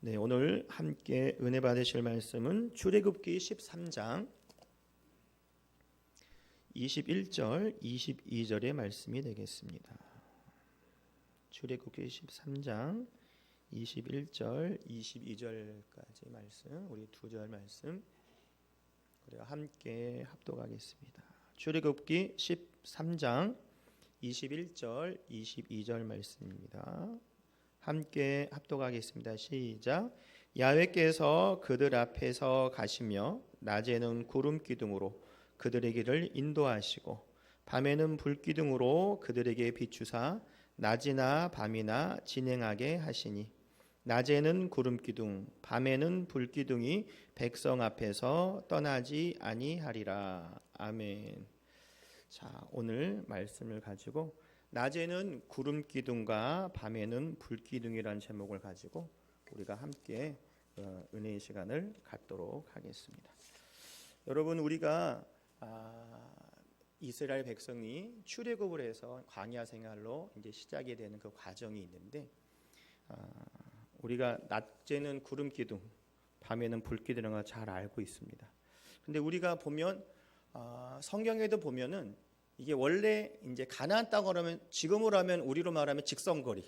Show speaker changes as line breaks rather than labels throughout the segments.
네, 오늘 함께 은혜 받으실 말씀은 출애굽기 13장 21절, 22절의 말씀이 되겠습니다. 출애굽기 13장 21절, 22절까지 말씀, 우리 두 절 말씀 우리가 함께 합독하겠습니다. 출애굽기 13장 21절, 22절 말씀입니다. 함께 합독하겠습니다. 시작. 야훼께서 그들 앞에서 가시며 낮에는 구름 기둥으로 그들의 길을 인도하시고 밤에는 불 기둥으로 그들에게 비추사 낮이나 밤이나 진행하게 하시니 낮에는 구름 기둥 밤에는 불 기둥이 백성 앞에서 떠나지 아니하리라. 아멘. 자, 오늘 말씀을 가지고 낮에는 구름 기둥과 밤에는 불 기둥이라는 제목을 가지고 우리가 함께 어, 은혜의 시간을 갖도록 하겠습니다. 여러분 우리가 아, 이스라엘 백성이 출애굽을 해서 광야 생활로 이제 시작이 되는 그 과정이 있는데 아, 우리가 낮에는 구름 기둥, 밤에는 불 기둥이라는 걸잘 알고 있습니다. 근데 우리가 보면 아, 성경에도 보면은 이게 원래 이제 가나안 땅으로 하면 지금으로 하면 우리로 말하면 직선거리.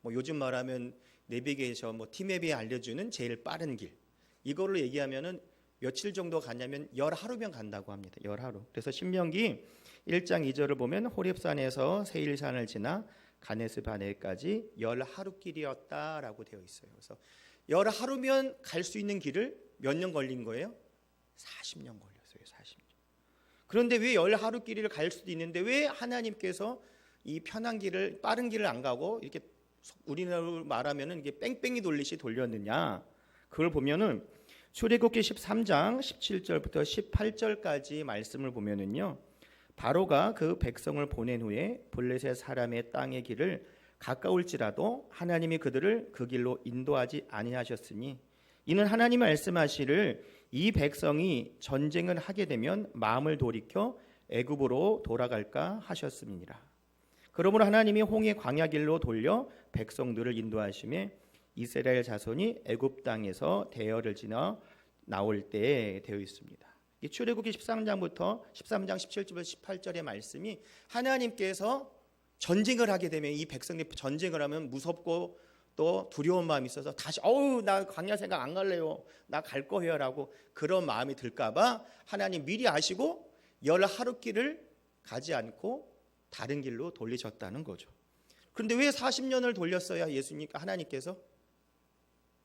뭐 요즘 말하면 내비게이션 뭐 티맵이 알려주는 제일 빠른 길. 이걸로 얘기하면은 며칠 정도 가냐면 열 하루면 간다고 합니다. 열 하루. 그래서 신명기 1장 2절을 보면 호렙산에서 세일산을 지나 가네스 바네까지 열 하루 길이었다라고 되어 있어요. 그래서 열 하루면 갈 수 있는 길을 몇 년 걸린 거예요? 40년 걸렸어요. 40년. 그런데 왜 열 하루 길이를 갈 수도 있는데 왜 하나님께서 이 편한 길을 빠른 길을 안 가고 이렇게 우리나라로 말하면은 이게 뺑뺑이 돌리시 돌렸느냐? 그걸 보면은 출애굽기 13장 17절부터 18절까지 말씀을 보면은요. 바로가 그 백성을 보낸 후에 블레셋 사람의 땅의 길을 가까울지라도 하나님이 그들을 그 길로 인도하지 아니하셨으니 이는 하나님의 말씀하시를 이 백성이 전쟁을 하게 되면 마음을 돌이켜 애굽으로 돌아갈까 하셨음이니라. 그러므로 하나님이 홍해 광야 길로 돌려 백성들을 인도하심에 이스라엘 자손이 애굽 땅에서 대열을 지나 나올 때에 되어 있습니다. 이 출애굽기 13장부터 13장 17절부터 18절의 말씀이 하나님께서 전쟁을 하게 되면 이 백성들이 전쟁을 하면 무섭고 또 두려운 마음이 있어서 다시 어우 나 광야 생각 안 갈래요. 나 갈 거예요라고 그런 마음이 들까 봐 하나님 미리 아시고 열 하루 길을 가지 않고 다른 길로 돌리셨다는 거죠. 그런데 왜 40년을 돌렸어야 예수님 하나님께서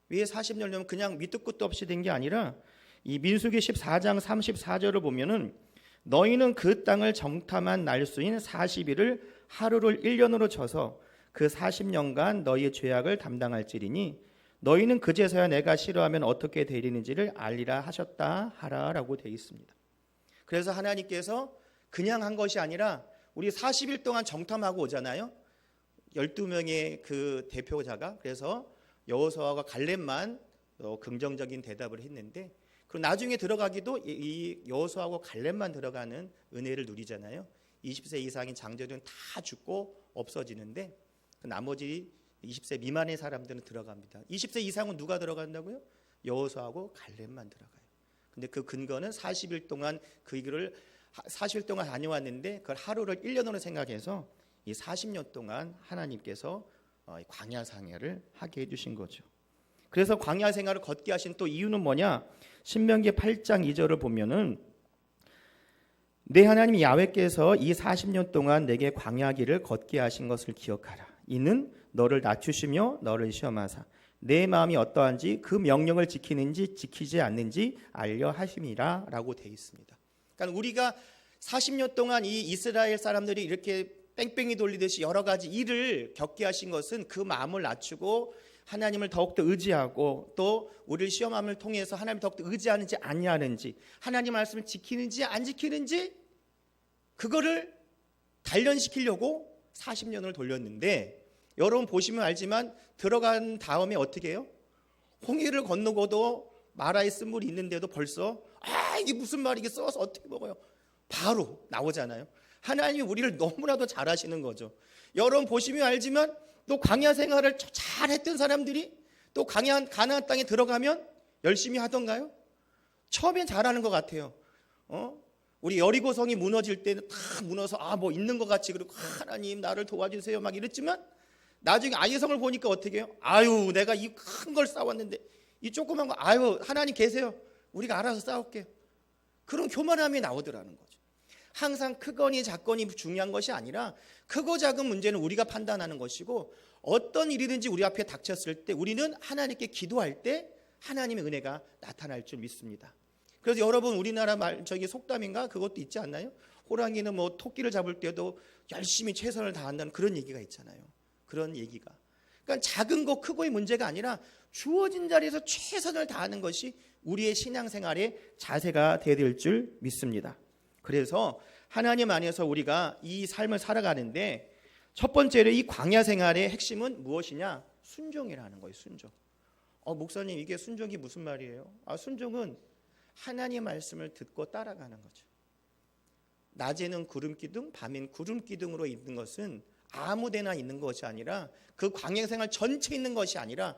왜 40년이면 그냥 밑도 끝도 없이 된 게 아니라 이 민수기 14장 34절을 보면은 너희는 그 땅을 정탐한 날수인 40일을 하루를 1년으로 쳐서 그 40년간 너희의 죄악을 담당할지리니 너희는 그제서야 내가 싫어하면 어떻게 되리는지를 알리라 하셨다 하라라고 되어 있습니다. 그래서 하나님께서 그냥 한 것이 아니라 우리 40일 동안 정탐하고 오잖아요. 12명의 그 대표자가 그래서 여호수아와 갈렙만 어, 긍정적인 대답을 했는데 그 나중에 들어가기도 이 여호수아하고 갈렙만 들어가는 은혜를 누리잖아요. 20세 이상인 장자들은 다 죽고 없어지는데 그 나머지 20세 미만의 사람들은 들어갑니다. 20세 이상은 누가 들어간다고요? 여호수아하고 갈렙만 들어가요. 근데 그 근거는 40일 동안 그 길을 40일 동안 다녀왔는데 그걸 하루를 1년으로 생각해서 이 40년 동안 하나님께서 어, 광야 상해를 하게 해주신 거죠. 그래서 광야 생활을 걷게 하신 또 이유는 뭐냐? 신명기 8장 2절을 보면은 내 하나님 야훼께서 이 40년 동안 내게 광야 길을 걷게 하신 것을 기억하라. 이는 너를 낮추시며 너를 시험하사 내 마음이 어떠한지 그 명령을 지키는지 지키지 않는지 알려 하심이라라고 되어 있습니다. 그러니까 우리가 40년 동안 이 이스라엘 사람들이 이렇게 뺑뺑이 돌리듯이 여러 가지 일을 겪게 하신 것은 그 마음을 낮추고 하나님을 더욱더 의지하고 또 우리를 시험함을 통해서 하나님 더욱더 의지하는지 아니하는지 하나님 말씀을 지키는지 안 지키는지 그거를 단련시키려고 40년을 돌렸는데 여러분 보시면 알지만 들어간 다음에 어떻게 해요? 홍해를 건너고도 마라에 쓴 물이 있는데도 벌써 아 이게 무슨 말이게 써서 어떻게 먹어요? 바로 나오잖아요. 하나님이 우리를 너무나도 잘 아시는 거죠. 여러분 보시면 알지만 또 광야 생활을 잘 했던 사람들이 또 광야 가나안 땅에 들어가면 열심히 하던가요? 처음엔 잘하는 것 같아요. 어? 우리 여리고 성이 무너질 때는 다 무너서 아 뭐 있는 것 같이 그리고 하나님 나를 도와주세요 막 이랬지만 나중에 아이성을 보니까 어떻게 해요? 아유 내가 이 큰 걸 싸웠는데 이 조그만 거 아유 하나님 계세요. 우리가 알아서 싸울게요. 그런 교만함이 나오더라는 거죠. 항상 크거니 작거니 중요한 것이 아니라 크고 작은 문제는 우리가 판단하는 것이고 어떤 일이든지 우리 앞에 닥쳤을 때 우리는 하나님께 기도할 때 하나님의 은혜가 나타날 줄 믿습니다. 그래서 여러분 우리나라 말 저기 속담인가 그것도 있지 않나요? 호랑이는 뭐 토끼를 잡을 때도 열심히 최선을 다한다는 그런 얘기가 있잖아요. 그런 얘기가. 그러니까 작은 거 크고의 문제가 아니라 주어진 자리에서 최선을 다하는 것이 우리의 신앙생활의 자세가 되어야 될 줄 믿습니다. 그래서 하나님 안에서 우리가 이 삶을 살아가는데 첫 번째로 이 광야 생활의 핵심은 무엇이냐? 순종이라는 거예요. 순종. 어 목사님 이게 순종이 무슨 말이에요? 아 순종은 하나님의 말씀을 듣고 따라가는 거죠. 낮에는 구름 기둥, 밤엔 구름 기둥으로 있는 것은 아무데나 있는 것이 아니라 그 광야 생활 전체 있는 것이 아니라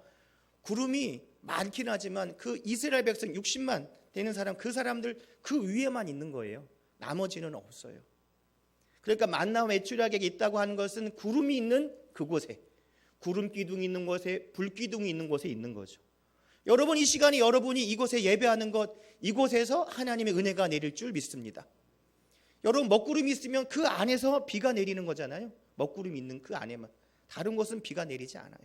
구름이 많긴 하지만 그 이스라엘 백성 60만 되는 사람 그 사람들 그 위에만 있는 거예요. 나머지는 없어요. 그러니까 만나 외출하게 있다고 하는 것은 구름이 있는 그곳에 구름 기둥이 있는 곳에 불 기둥이 있는 곳에 있는 거죠. 여러분 이 시간에 여러분이 이곳에 예배하는 것 이곳에서 하나님의 은혜가 내릴 줄 믿습니다. 여러분 먹구름이 있으면 그 안에서 비가 내리는 거잖아요. 먹구름이 있는 그 안에만 다른 곳은 비가 내리지 않아요.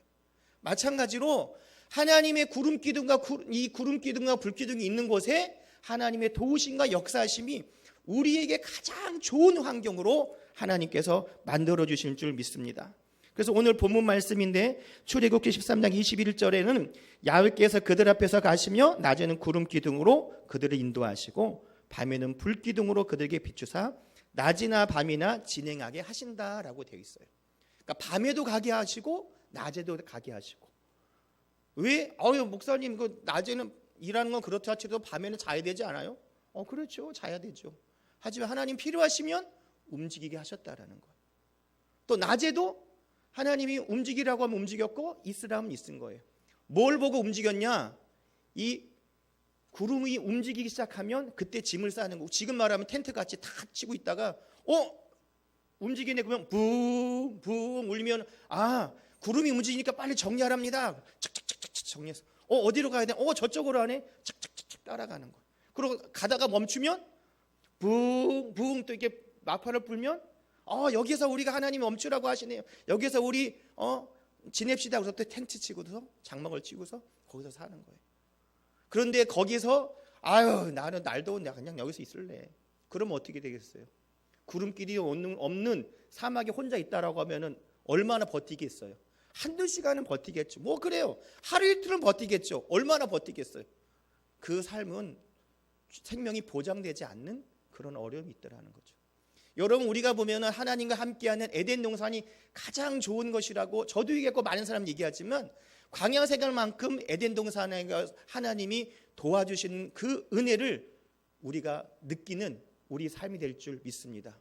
마찬가지로 하나님의 구름 기둥과 이 구름 기둥과 불 기둥이 있는 곳에 하나님의 도우심과 역사심이 우리에게 가장 좋은 환경으로 하나님께서 만들어 주실 줄 믿습니다. 그래서 오늘 본문 말씀인데 출애굽기 13장 21절에는 야훼께서 그들 앞에서 가시며 낮에는 구름 기둥으로 그들을 인도하시고 밤에는 불 기둥으로 그들에게 비추사 낮이나 밤이나 진행하게 하신다라고 되어 있어요. 그러니까 밤에도 가게 하시고 낮에도 가게 하시고 왜? 어유 목사님 그 낮에는 일하는 건 그렇다 치도 밤에는 자야 되지 않아요? 어 그렇죠 자야 되죠. 하지만 하나님 필요하시면 움직이게 하셨다라는 거예요. 또 낮에도 하나님이 움직이라고 하면 움직였고 있으라면 있은 거예요. 뭘 보고 움직였냐? 이 구름이 움직이기 시작하면 그때 짐을 싸는 거고 지금 말하면 텐트 같이 다 치고 있다가 어 움직이네 그러면 붕붕 울면 아 구름이 움직이니까 빨리 정리하랍니다. 착착착착 정리해서 어 어디로 가야 돼? 어 저쪽으로 하네. 착착착착 따라가는 거. 그리고 가다가 멈추면 붕 붕 또 이렇게 마파를 불면 어 여기서 우리가 하나님 멈추라고 하시네요. 여기서 우리 어 지냅시다. 그래서 또 텐트 치고서 장막을 치고서 거기서 사는 거예요. 그런데 거기서 아유 나는 날 더운 데 그냥 여기서 있을래. 그러면 어떻게 되겠어요? 구름길이 없는, 없는 사막에 혼자 있다라고 하면은 얼마나 버티겠어요? 한두 시간은 버티겠죠. 뭐 그래요. 하루 이틀은 버티겠죠. 얼마나 버티겠어요? 그 삶은 생명이 보장되지 않는 그런 어려움이 있더라는 거죠. 여러분 우리가 보면은 하나님과 함께하는 에덴 동산이 가장 좋은 것이라고 저도 얘기했고 많은 사람 얘기하지만 광야 생활만큼 에덴 동산에 하나님이 도와주신 그 은혜를 우리가 느끼는 우리 삶이 될 줄 믿습니다.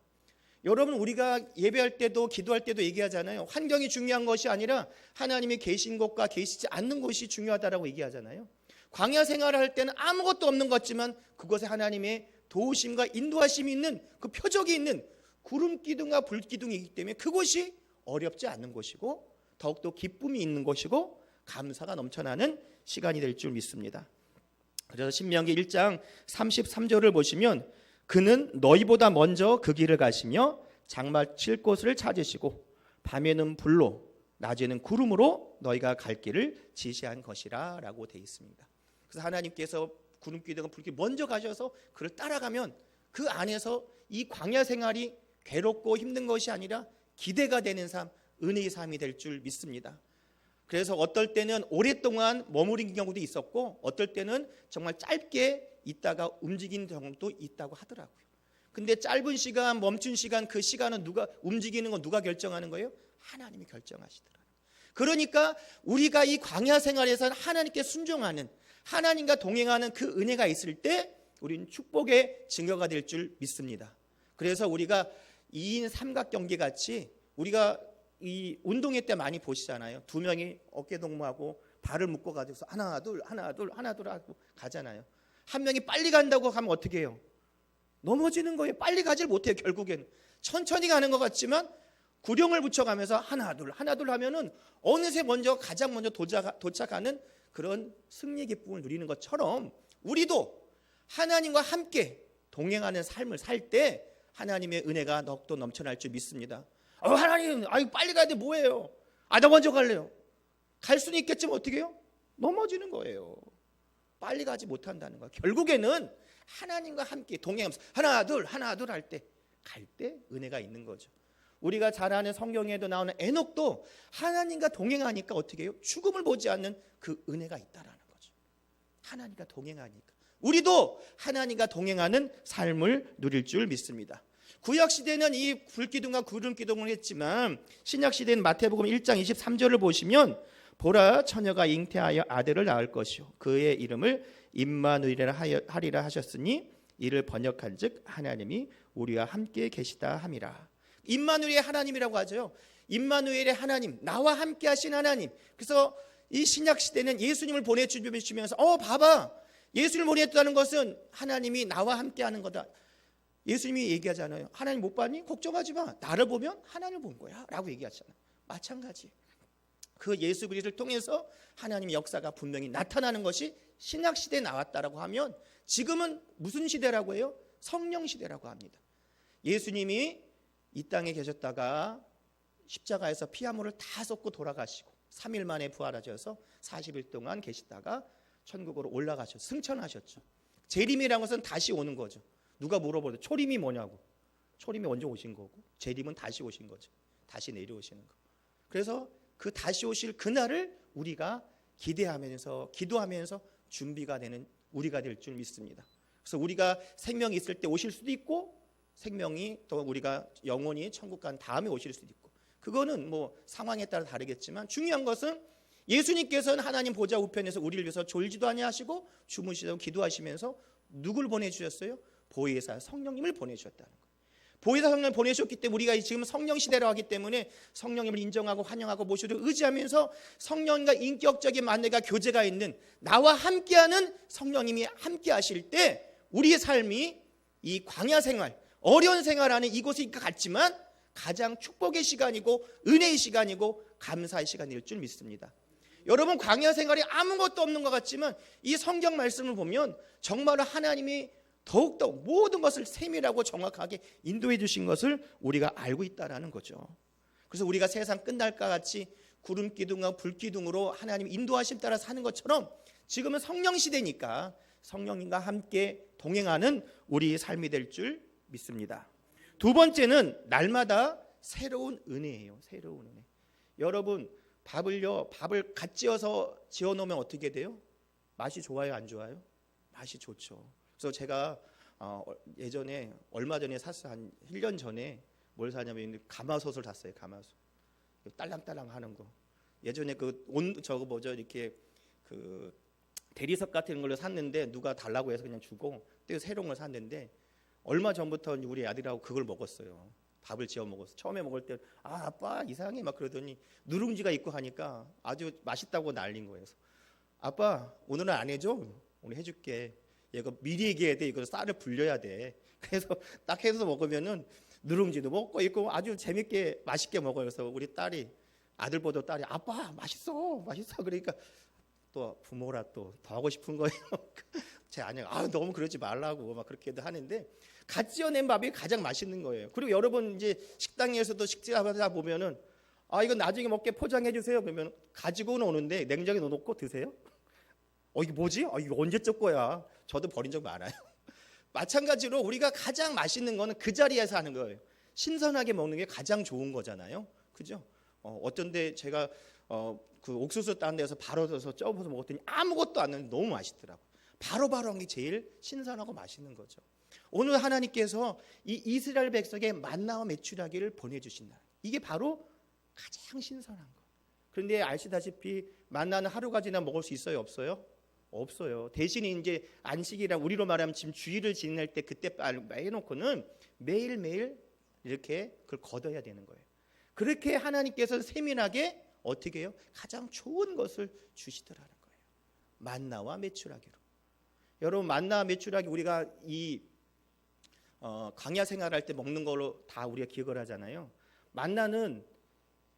여러분 우리가 예배할 때도 기도할 때도 얘기하잖아요. 환경이 중요한 것이 아니라 하나님이 계신 곳과 계시지 않는 곳이 중요하다라고 얘기하잖아요. 광야 생활을 할 때는 아무것도 없는 것 같지만 그것에 하나님의 도우심과 인도하심이 있는 그 표적이 있는 구름 기둥과 불 기둥이기 때문에 그곳이 어렵지 않는 곳이고 더욱더 기쁨이 있는 곳이고 감사가 넘쳐나는 시간이 될 줄 믿습니다. 그래서 신명기 1장 33절을 보시면 그는 너희보다 먼저 그 길을 가시며 장막 칠 곳을 찾으시고 밤에는 불로 낮에는 구름으로 너희가 갈 길을 지시한 것이라라고 되어 있습니다. 그래서 하나님께서 구름 기둥과 불길 먼저 가셔서 그를 따라가면 그 안에서 이 광야 생활이 괴롭고 힘든 것이 아니라 기대가 되는 삶, 은혜의 삶이 될 줄 믿습니다. 그래서 어떨 때는 오랫동안 머무른 경우도 있었고 어떨 때는 정말 짧게 있다가 움직인 경우도 있다고 하더라고요. 근데 짧은 시간, 멈춘 시간 그 시간은 누가 움직이는 건 누가 결정하는 거예요? 하나님이 결정하시더라. 그러니까 우리가 이 광야 생활에서 하나님께 순종하는 하나님과 동행하는 그 은혜가 있을 때 우리는 축복의 증거가 될 줄 믿습니다. 그래서 우리가 2인 삼각 경기 같이 우리가 이 운동회 때 많이 보시잖아요. 두 명이 어깨 동무하고 발을 묶어 가지고서 하나 둘 하나 둘 하나 둘 하고 가잖아요. 한 명이 빨리 간다고 하면 어떻게 해요? 넘어지는 거예요. 빨리 가질 못해요. 결국엔 천천히 가는 것 같지만 구령을 붙여가면서 하나 둘 하나 둘 하면은 어느새 먼저 가장 먼저 도착, 도착하는 그런 승리 기쁨을 누리는 것처럼 우리도 하나님과 함께 동행하는 삶을 살 때 하나님의 은혜가 넉도 넘쳐날 줄 믿습니다. 어, 하나님, 아유 빨리 가야 돼 뭐예요? 아, 나 먼저 갈래요. 갈 수는 있겠지만 어떻게 해요? 넘어지는 거예요. 빨리 가지 못한다는 거야. 결국에는 하나님과 함께 동행하면서 하나 둘 하나 둘 할 때 갈때 은혜가 있는 거죠. 우리가 잘 아는 성경에도 나오는 에녹도 하나님과 동행하니까 어떻게 해요? 죽음을 보지 않는 그 은혜가 있다라는 거죠. 하나님과 동행하니까. 우리도 하나님과 동행하는 삶을 누릴 줄 믿습니다. 구약 시대는 이 불기둥과 구름 기둥을 했지만 신약 시대는 마태복음 1장 23절을 보시면 보라 처녀가 잉태하여 아들을 낳을 것이요 그의 이름을 임마누엘이라 하리라 하셨으니 이를 번역한즉 하나님이 우리와 함께 계시다 함이라. 임마누엘의 하나님이라고 하죠. 임마누엘의 하나님, 나와 함께 하신 하나님. 그래서 이 신약 시대는 예수님을 보내 주시면서 어 봐봐. 예수님을 보냈다는 것은 하나님이 나와 함께 하는 거다. 예수님이 얘기하잖아요. 하나님 못 봤니? 걱정하지 마. 나를 보면 하나님을 본 거야. 라고 얘기하잖아요. 마찬가지. 그 예수 그리스도를 통해서 하나님의 역사가 분명히 나타나는 것이 신약 시대에 나왔다라고 하면 지금은 무슨 시대라고 해요? 성령 시대라고 합니다. 예수님이 이 땅에 계셨다가 십자가에서 피한 모를 다 쏟고 돌아가시고 3일 만에 부활하셔서 40일 동안 계시다가 천국으로 올라가셨 승천하셨죠. 재림이라는 것은 다시 오는 거죠. 누가 물어보죠. 초림이 뭐냐고. 초림이 언제 오신 거고 재림은 다시 오신 거죠. 다시 내려오시는 거. 그래서 그 다시 오실 그날을 우리가 기대하면서 기도하면서 준비가 되는 우리가 될 줄 믿습니다. 그래서 우리가 생명이 있을 때 오실 수도 있고 생명이 또 우리가 영원히 천국 간 다음에 오실 수도 있고 그거는 뭐 상황에 따라 다르겠지만 중요한 것은 예수님께서는 하나님 보좌 우편에서 우리를 위해서 졸지도 아니하시고 주무시고 기도하시면서 누굴 보내주셨어요? 보혜사 성령님을 보내주셨다는 거예요. 보혜사 성령을 보내셨기 때문에 우리가 지금 성령 시대로 하기 때문에 성령님을 인정하고 환영하고 모시고 의지하면서 성령과 인격적인 만남과 교제가 있는 나와 함께하는 성령님이 함께하실 때 우리의 삶이 이 광야 생활, 어려운 생활하는 이곳일 것 같지만 가장 축복의 시간이고 은혜의 시간이고 감사의 시간일 줄 믿습니다. 여러분 광야 생활이 아무것도 없는 것 같지만 이 성경 말씀을 보면 정말로 하나님이 더욱더 모든 것을 세밀하고 정확하게 인도해 주신 것을 우리가 알고 있다라는 거죠. 그래서 우리가 세상 끝날까 같이 구름 기둥과 불 기둥으로 하나님 인도하심 따라 사는 것처럼 지금은 성령 시대니까 성령님과 함께 동행하는 우리의 삶이 될 줄 믿습니다. 두 번째는 날마다 새로운 은혜예요. 새로운 은혜. 여러분 밥을요 밥을 갓 지어서 지어 놓으면 어떻게 돼요? 맛이 좋아요, 안 좋아요? 맛이 좋죠. 그래서 제가 어, 예전에 얼마 전에 샀어 한 1년 전에 뭘 사냐면 가마솥을 샀어요. 가마솥. 딸랑딸랑 하는 거. 예전에 그 온 저거 뭐죠? 이렇게 그 대리석 같은 걸로 샀는데 누가 달라고 해서 그냥 주고 또 새로운 걸 샀는데 얼마 전부터 우리 아들하고 그걸 먹었어요. 밥을 지어 먹었어. 처음에 먹을 때 아 아빠 이상해 막 그러더니 누룽지가 있고 하니까 아주 맛있다고 난린 거예요. 아빠 오늘은 안 해줘. 오늘 해줄게. 이거 미리 얘기해야 돼. 이거 쌀을 불려야 돼. 그래서 딱 해서 먹으면은 누룽지도 먹고 있고 아주 재밌게 맛있게 먹어요. 그래서 우리 딸이 아들보다 딸이 아빠 맛있어 맛있어 그러니까 또 부모라 또 더 하고 싶은 거예요. 제 아내가 아 너무 그러지 말라고 막 그렇게도 하는데 갓 지어낸 밥이 가장 맛있는 거예요. 그리고 여러분 이제 식당에서도 식사하다 보면은 아 이거 나중에 먹게 포장해 주세요. 그러면 가지고는 오는데 냉장고에 넣어놓고 드세요. 어 이게 뭐지? 아 이거 언제적 거야? 저도 버린 적 많아요. 마찬가지로 우리가 가장 맛있는 거는 그 자리에서 하는 거예요. 신선하게 먹는 게 가장 좋은 거잖아요. 그죠? 어, 어쩐데 제가 어, 그 옥수수 딴 데서 바로 져서 쪄서 먹었더니 아무것도 안 나는데 너무 맛있더라고. 바로바로 한 게 제일 신선하고 맛있는 거죠. 오늘 하나님께서 이 이스라엘 백성의 만나와 메추라기를 보내주신다. 이게 바로 가장 신선한 거. 그런데 아시다시피 만나는 하루가 지나 먹을 수 있어요, 없어요? 없어요. 대신에 이제 안식이랑 우리로 말하면 지금 주일을 지낼 때 그때 해놓고는 매일 매일 이렇게 그걸 걷어야 되는 거예요. 그렇게 하나님께서 세밀하게 어떻게 해요? 가장 좋은 것을 주시더라는 거예요. 만나와 메추라기로. 여러분 만나와 메추라기 우리가 이 어, 광야 생활할 때 먹는 걸로 다 우리가 기억을 하잖아요. 만나는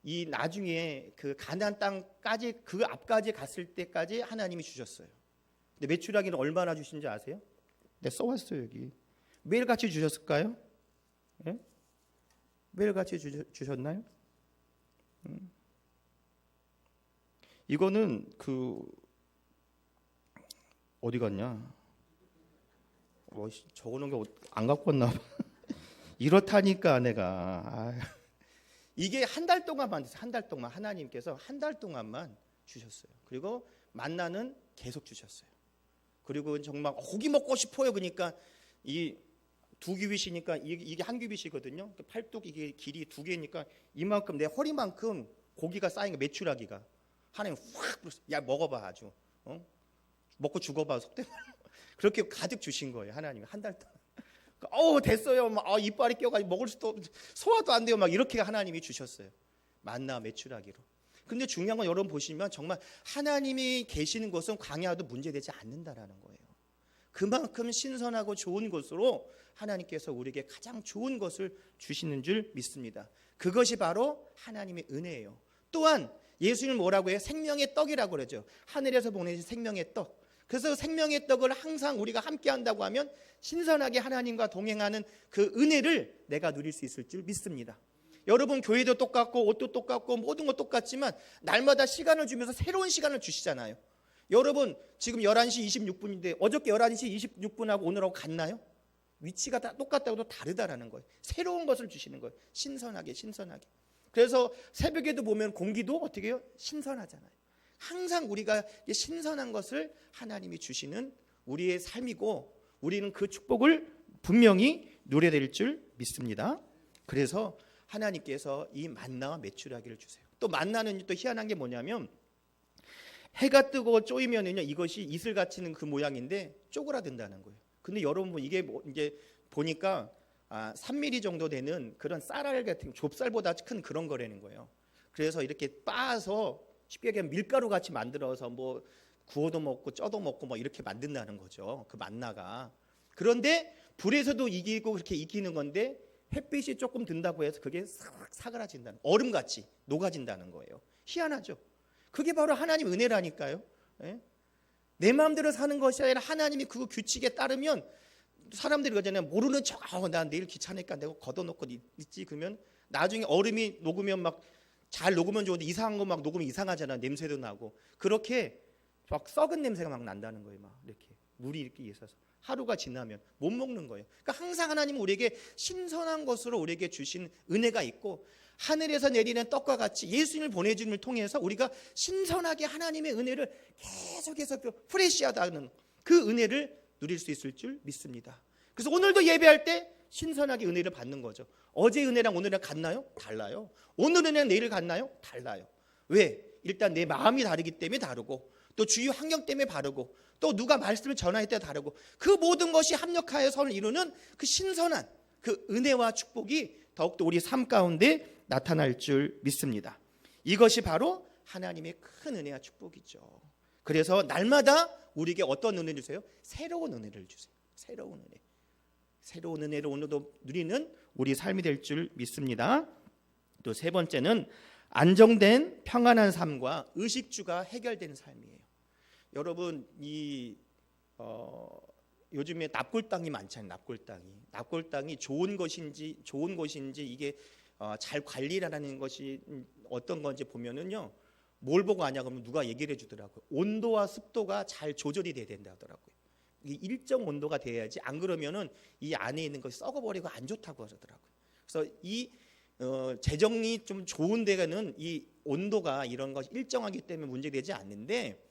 이 나중에 그 가나안 땅까지 그 앞까지 갔을 때까지 하나님이 주셨어요. 근데 메추라기는 얼마나 주신지 아세요? 네, 써왔어요 여기. 매일 같이 주셨을까요? 예? 매일 같이 주, 주셨나요? 음. 이거는 그 어디 갔냐? 뭐 적어놓은 게 안 갖고 왔나 봐. 이렇다니까 내가. 이게 한 달 동안만 됐어요. 한 달 동안 하나님께서 한 달 동안만 주셨어요. 그리고 만나는 계속 주셨어요. 그리고 정말 고기 먹고 싶어요. 그러니까 이 두 규빗이니까 이게 한 규빗이거든요. 그 팔뚝 이게 길이 두 개니까 이만큼 내 허리만큼 고기가 쌓인 거 메추라기가 하나님 확야 먹어봐 아주 어? 먹고 죽어봐 말로 그렇게 가득 주신 거예요 하나님 한달 동안. 어 됐어요. 막 아, 이빨이 껴가지고 먹을 수도 없, 소화도 안 돼요. 막 이렇게 하나님이 주셨어요. 만나 메추라기로. 근데 중요한 건 여러분 보시면 정말 하나님이 계시는 곳은 광야도 문제되지 않는다라는 거예요. 그만큼 신선하고 좋은 곳으로 하나님께서 우리에게 가장 좋은 것을 주시는 줄 믿습니다. 그것이 바로 하나님의 은혜예요. 또한 예수님 뭐라고 해요? 생명의 떡이라고 그러죠. 하늘에서 보내신 생명의 떡. 그래서 생명의 떡을 항상 우리가 함께 한다고 하면 신선하게 하나님과 동행하는 그 은혜를 내가 누릴 수 있을 줄 믿습니다. 여러분 교회도 똑같고 옷도 똑같고 모든 것 똑같지만 날마다 시간을 주면서 새로운 시간을 주시잖아요. 여러분 지금 11시 26분인데 어저께 11시 26분하고 오늘하고 같나요? 위치가 다 똑같다고도 다르다라는 거예요. 새로운 것을 주시는 거예요. 신선하게 신선하게. 그래서 새벽에도 보면 공기도 어떻게 해요? 신선하잖아요. 항상 우리가 신선한 것을 하나님이 주시는 우리의 삶이고 우리는 그 축복을 분명히 누려야 될 줄 믿습니다. 그래서 하나님께서 이 만나와 메추라기를 주세요. 또 만나는 또 희한한 게 뭐냐면 해가 뜨고 쪼이면은요 이것이 이슬 갇히는 그 모양인데 쪼그라든다는 거예요. 근데 여러분 이게 뭐 이제 보니까 아, 3mm 정도 되는 그런 쌀알 같은 좁쌀보다 큰 그런 거라는 거예요. 그래서 이렇게 빻아서 쉽게 얘기하면 밀가루 같이 만들어서 뭐 구워도 먹고 쪄도 먹고 뭐 이렇게 만든다는 거죠. 그 만나가. 그런데 불에서도 이기고 그렇게 익히는 건데 햇빛이 조금 든다고 해서 그게 싹 사그라진다는 얼음같이 녹아진다는 거예요. 희한하죠. 그게 바로 하나님 은혜라니까요. 예? 내 마음대로 사는 것이 아니라 하나님이 그 규칙에 따르면 사람들이 그러잖아요. 모르는 척, 아, 나 내일 귀찮으니까 내가 걷어놓고 있지. 그러면 나중에 얼음이 녹으면 막 잘 녹으면 좋은데 이상한 거 막 녹으면 이상하잖아. 냄새도 나고. 그렇게 막 썩은 냄새가 막 난다는 거예요. 막 이렇게 물이 이렇게 있어서 하루가 지나면 못 먹는 거예요. 그러니까 항상 하나님은 우리에게 신선한 것으로 우리에게 주신 은혜가 있고 하늘에서 내리는 떡과 같이 예수님을 보내줌을 통해서 우리가 신선하게 하나님의 은혜를 계속해서 그 프레시하다는 그 은혜를 누릴 수 있을 줄 믿습니다. 그래서 오늘도 예배할 때 신선하게 은혜를 받는 거죠. 어제 은혜랑 오늘이랑 같나요? 달라요. 오늘 은혜랑 내일 같나요? 달라요. 왜? 일단 내 마음이 다르기 때문에 다르고 또 주위 환경 때문에 다르고 또 누가 말씀을 전할 때 다르고 그 모든 것이 합력하여 선을 이루는 그 신선한 그 은혜와 축복이 더욱더 우리 삶 가운데 나타날 줄 믿습니다. 이것이 바로 하나님의 큰 은혜와 축복이죠. 그래서 날마다 우리에게 어떤 은혜를 주세요? 새로운 은혜를 주세요. 새로운 은혜. 새로운 은혜를 오늘도 누리는 우리 삶이 될 줄 믿습니다. 또 세 번째는 안정된 평안한 삶과 의식주가 해결된 삶이에요. 여러분 이 어, 요즘에 납골 땅이 많잖아요. 납골 땅이 납골 땅이 좋은 것인지 좋은 것인지 이게 어, 잘 관리라는 것이 어떤 건지 보면은요. 뭘 보고 아냐 그러면 누가 얘기를 해주더라고요. 온도와 습도가 잘 조절이 돼야 된다 하더라고요. 이 일정 온도가 돼야지 안 그러면은 이 안에 있는 것이 썩어버리고 안 좋다고 하더라고요. 그래서 이 어, 재정이 좀 좋은 데가는 이 온도가 이런 것이 일정하기 때문에 문제되지 않는데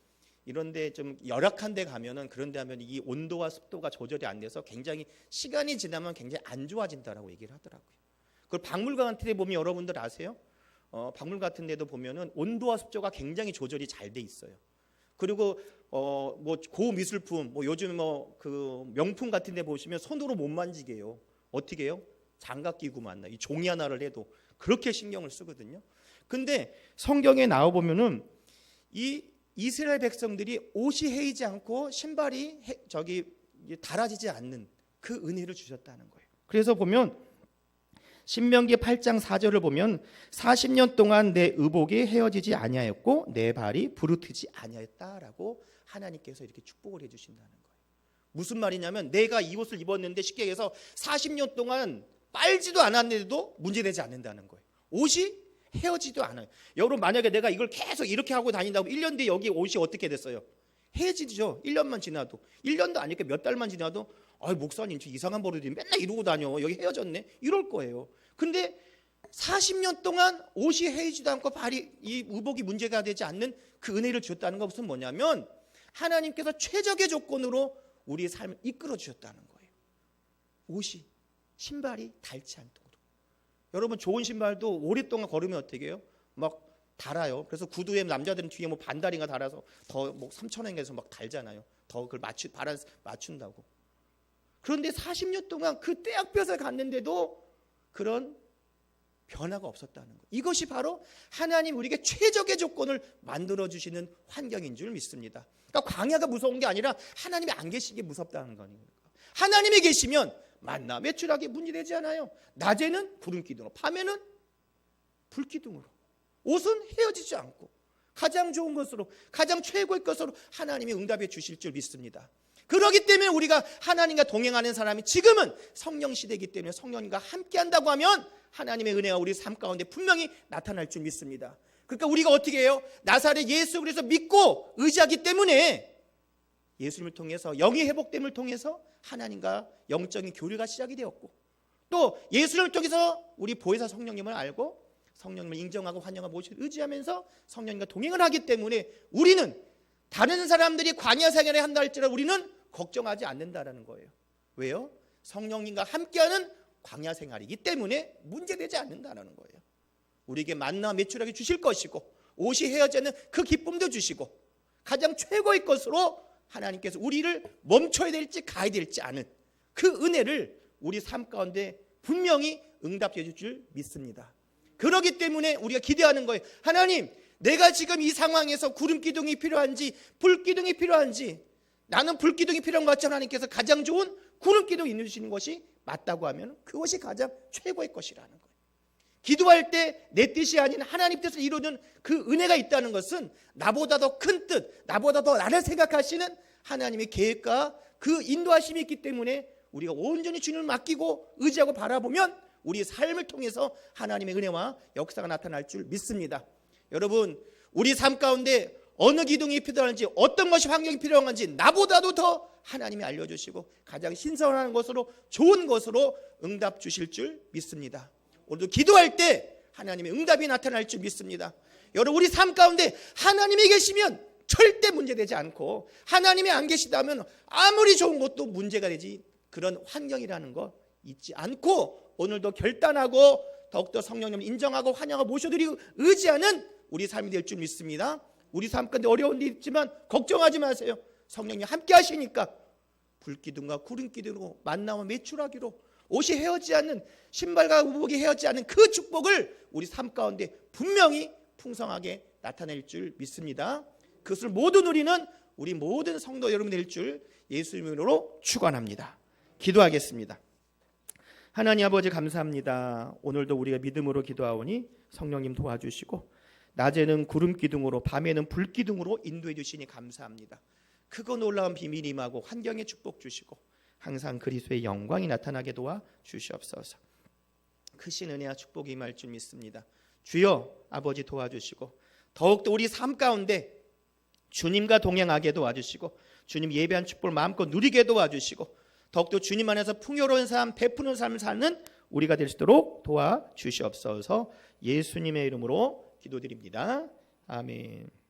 이런데 좀 열악한 데 가면은 그런 데 하면 이 온도와 습도가 조절이 안 돼서 굉장히 시간이 지나면 굉장히 안 좋아진다라고 얘기를 하더라고요. 박물관 같은 데 보면 여러분들 아세요? 어, 박물 같은 데도 보면은 온도와 습도가 굉장히 조절이 잘 돼 있어요. 그리고 어 뭐 고미술품 뭐 요즘 뭐 그 명품 같은 데 보시면 손으로 못 만지게 해요. 어떻게 해요? 장갑 끼고 만나. 이 종이 하나를 해도 그렇게 신경을 쓰거든요. 근데 성경에 나와 보면은 이 이스라엘 백성들이 옷이 헤이지 않고 신발이 해- 저기 달아지지 않는 그 은혜를 주셨다는 거예요. 그래서 보면 신명기 8장 4절을 보면 40년 동안 내 의복이 헤어지지 아니하였고 내 발이 부르트지 아니하였다라고 하나님께서 이렇게 축복을 해 주신다는 거예요. 무슨 말이냐면 내가 이 옷을 입었는데 쉽게 얘기해서 40년 동안 빨지도 않았는데도 문제되지 않는다는 거예요. 옷이 헤어지도 않아요. 여러분 만약에 내가 이걸 계속 이렇게 하고 다닌다고 1년 뒤에 여기 옷이 어떻게 됐어요? 헤어지죠. 1년만 지나도. 1년도 아니니까 몇 달만 지나도 아, 목사님 저 이상한 버릇이 맨날 이러고 다녀. 여기 헤어졌네. 이럴 거예요. 근데 40년 동안 옷이 헤어지도 않고 발이 이 의복이 문제가 되지 않는 그 은혜를 주셨다는 것은 뭐냐면 하나님께서 최적의 조건으로 우리의 삶을 이끌어 주셨다는 거예요. 옷이 신발이 닳지 않도록. 여러분 좋은 신발도 오랫동안 걸으면 어떻게 해요? 막 달아요. 그래서 구두에 남자들은 뒤에 뭐 반다리가 달아서 더뭐 3천 원에서 막 달잖아요. 더 그걸 맞추 바란 맞춘다고. 그런데 40년 동안 그 떼약볕에 갔는데도 그런 변화가 없었다는 거예요. 이것이 바로 하나님 우리에게 최적의 조건을 만들어 주시는 환경인 줄 믿습니다. 그러니까 광야가 무서운 게 아니라 하나님이 안 계신 게 무섭다는 거니까. 하나님이 계시면 만나 매출하게 문제 되지 않아요. 낮에는 구름 기둥으로, 밤에는 불 기둥으로. 옷은 헤어지지 않고 가장 좋은 것으로 가장 최고의 것으로 하나님이 응답해 주실 줄 믿습니다. 그러기 때문에 우리가 하나님과 동행하는 사람이 지금은 성령 시대이기 때문에 성령님과 함께 한다고 하면 하나님의 은혜가 우리 삶 가운데 분명히 나타날 줄 믿습니다. 그러니까 우리가 어떻게 해요? 나사렛 예수 그래서 믿고 의지하기 때문에 예수님을 통해서 영의 회복됨을 통해서 하나님과 영적인 교류가 시작이 되었고 또 예수님을 통해서 우리 보혜사 성령님을 알고 성령님을 인정하고 환영하고 의지하면서 성령님과 동행을 하기 때문에 우리는 다른 사람들이 광야 생활을 한다 할지라도 우리는 걱정하지 않는다라는 거예요. 왜요? 성령님과 함께하는 광야 생활이기 때문에 문제되지 않는다라는 거예요. 우리에게 만나 매출하게 주실 것이고 옷이 헤어지는 그 기쁨도 주시고 가장 최고의 것으로 하나님께서 우리를 멈춰야 될지 가야 될지 아는 그 은혜를 우리 삶 가운데 분명히 응답해 줄 줄 믿습니다. 그러기 때문에 우리가 기대하는 거예요. 하나님, 내가 지금 이 상황에서 구름 기둥이 필요한지 불 기둥이 필요한지 나는 불 기둥이 필요한 것 같지 하나님께서 가장 좋은 구름 기둥 인주시는 것이 맞다고 하면 그것이 가장 최고의 것이라는 거예요. 기도할 때 내 뜻이 아닌 하나님 뜻을 이루는 그 은혜가 있다는 것은 나보다 더 큰 뜻, 나보다 더 나를 생각하시는 하나님의 계획과 그 인도하심이 있기 때문에 우리가 온전히 주님을 맡기고 의지하고 바라보면 우리 삶을 통해서 하나님의 은혜와 역사가 나타날 줄 믿습니다. 여러분, 우리 삶 가운데 어느 기둥이 필요한지 어떤 것이 환경이 필요한지 나보다도 더 하나님이 알려주시고 가장 신선한 것으로 좋은 것으로 응답 주실 줄 믿습니다. 오늘도 기도할 때 하나님의 응답이 나타날 줄 믿습니다. 여러분 우리 삶 가운데 하나님이 계시면 절대 문제되지 않고 하나님이 안 계시다면 아무리 좋은 것도 문제가 되지 그런 환경이라는 거 잊지 않고 오늘도 결단하고 더욱더 성령님 인정하고 환영하고 모셔드리고 의지하는 우리 삶이 될 줄 믿습니다. 우리 삶 가운데 어려운 일 있지만 걱정하지 마세요. 성령님 함께 하시니까 불기둥과 구름기둥으로 만나면 매출하기로 옷이 헤어지 않는 신발과 우복이 헤어지 않는 그 축복을 우리 삶 가운데 분명히 풍성하게 나타낼 줄 믿습니다. 그것을 모두 누리는 우리 모든 성도 여러분 될 줄 예수님으로 축원합니다. 기도하겠습니다. 하나님 아버지 감사합니다. 오늘도 우리가 믿음으로 기도하오니 성령님 도와주시고 낮에는 구름 기둥으로 밤에는 불 기둥으로 인도해 주시니 감사합니다. 크고 놀라운 비밀이 임하고 환경에 축복 주시고 항상 그리스도의 영광이 나타나게 도와 주시옵소서. 크신 은혜와 축복이 임할 줄 믿습니다. 주여 아버지 도와주시고 더욱더 우리 삶 가운데 주님과 동행하게 도와주시고 주님 예배한 축복을 마음껏 누리게 도와주시고 더욱더 주님 안에서 풍요로운 삶 베푸는 삶을 사는 우리가 될 수 있도록 도와주시옵소서 예수님의 이름으로 기도드립니다. 아멘.